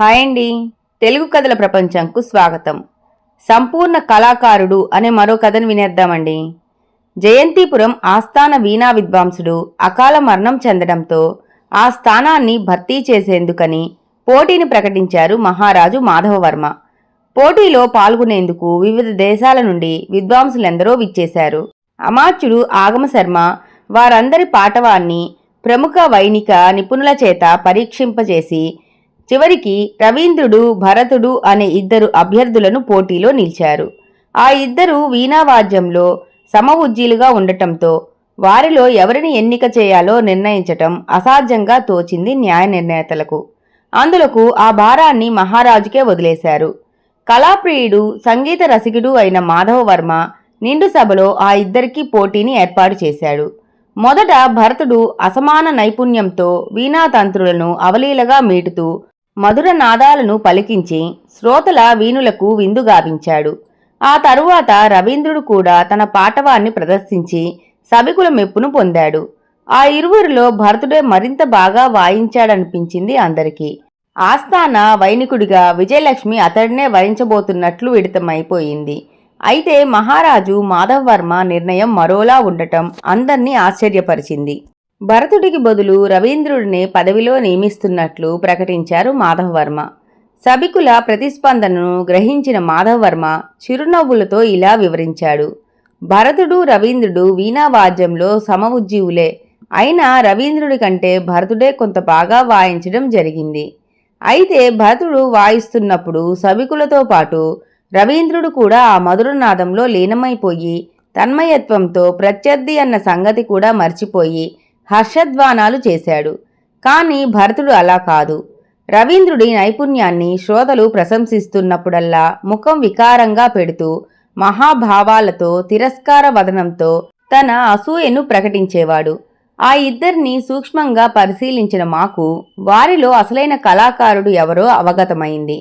Hi అండి. తెలుగు కథల ప్రపంచంకు స్వాగతం. సంపూర్ణ కళాకారుడు అనే మరో కథను వినేద్దామండి. జయంతిపురం ఆస్థాన వీణా విద్వాంసుడు అకాల మరణం చెందడంతో ఆ స్థానాన్ని భర్తీ చేసేందుకని పోటీని ప్రకటించారు మహారాజు మాధవవర్మ. పోటీలో పాల్గొనేందుకు వివిధ దేశాల నుండి విద్వాంసులెందరో విచ్చేశారు. అమాత్యుడు ఆగమశర్మ వారందరి పాటవాన్ని ప్రముఖ వైణిక నిపుణుల చేత పరీక్షింపజేసి చివరికి రవీంద్రుడు భరతుడు అనే ఇద్దరు అభ్యర్థులను పోటీలో నిలిచారు. ఆ ఇద్దరు వీణావాద్యంలో సమవుజ్జీలుగా ఉండటంతో వారిలో ఎవరిని ఎన్నిక చేయాలో నిర్ణయించటం అసాధ్యంగా తోచింది న్యాయ నిర్ణేతలకు. అందులకు ఆ భారాన్ని మహారాజుకే వదిలేశారు. కళాప్రియుడు సంగీత రసికుడు అయిన మాధవవర్మ నిండు సభలో ఆ ఇద్దరికీ పోటీని ఏర్పాటు చేశాడు. మొదట భరతుడు అసమాన నైపుణ్యంతో వీణాతంత్రులను అవలీలగా మీటుతూ మధుర నాదాలను పలికించి శ్రోతల వీణులకు విందుగావించాడు ఆ తరువాత రవీంద్రుడు కూడా తన పాటవాన్ని ప్రదర్శించి సభికుల మెప్పును పొందాడు. ఆ ఇరువురిలో భరతుడే మరింత బాగా వాయించాడనిపించింది అందరికీ. ఆస్థాన వైనికుడిగా విజయలక్ష్మి అతడినే వరించబోతున్నట్లు విడితమైపోయింది. అయితే మహారాజు మాధవవర్మ నిర్ణయం మరోలా ఉండటం అందర్నీ ఆశ్చర్యపరిచింది. భరతుడికి బదులు రవీంద్రుడిని పదవిలో నియమిస్తున్నట్లు ప్రకటించారు మాధవవర్మ. సభికుల ప్రతిస్పందనను గ్రహించిన మాధవవర్మ చిరునవ్వులతో ఇలా వివరించాడు. భరతుడు రవీంద్రుడు వీణావాద్యంలో సమఉజ్జీవులే అయినా రవీంద్రుడి కంటే భరతుడే కొంత బాగా వాయించడం జరిగింది. అయితే భరతుడు వాయిస్తున్నప్పుడు సభికులతో పాటు రవీంద్రుడు కూడా ఆ మధురనాదంలో లీనమైపోయి తన్మయత్వంతో ప్రత్యర్థి అన్న సంగతి కూడా మర్చిపోయి హర్షధ్వానాలు చేశాడు. కానీ భరతుడు అలా కాదు. రవీంద్రుడి నైపుణ్యాన్ని శ్రోతలు ప్రశంసిస్తున్నప్పుడల్లా ముఖం వికారంగా పెడుతూ మహాభావాలతో తిరస్కార వదనంతో తన అసూయను ప్రకటించేవాడు. ఆ ఇద్దరిని సూక్ష్మంగా పరిశీలించిన మాకు వారిలో అసలైన కళాకారుడు ఎవరో అవగతమైంది.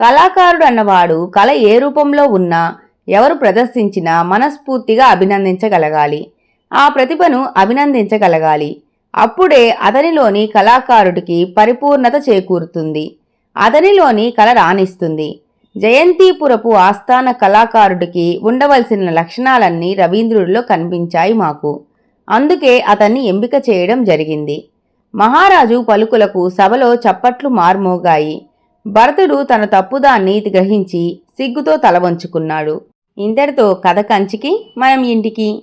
కళాకారుడు అన్నవాడు కళ ఏ రూపంలో ఉన్నా ఎవరు ప్రదర్శించినా మనస్ఫూర్తిగా అభినందించగలగాలి. ఆ ప్రతిభను అభినందించగలగాలి. అప్పుడే అతనిలోని కళాకారుడికి పరిపూర్ణత చేకూరుతుంది. అతనిలోని కళ రాణిస్తుంది. జయంతిపురపు ఆస్థాన కళాకారుడికి ఉండవలసిన లక్షణాలన్నీ రవీంద్రుడిలో కనిపించాయి మాకు. అందుకే అతన్ని ఎంపిక చేయడం జరిగింది. మహారాజు పలుకులకు సభలో చప్పట్లు మార్మోగాయి. భరతుడు తన తప్పుదాన్ని గ్రహించి సిగ్గుతో తల వంచుకున్నాడు. ఇంతటితో కథ కంచికి మనం ఇంటికి.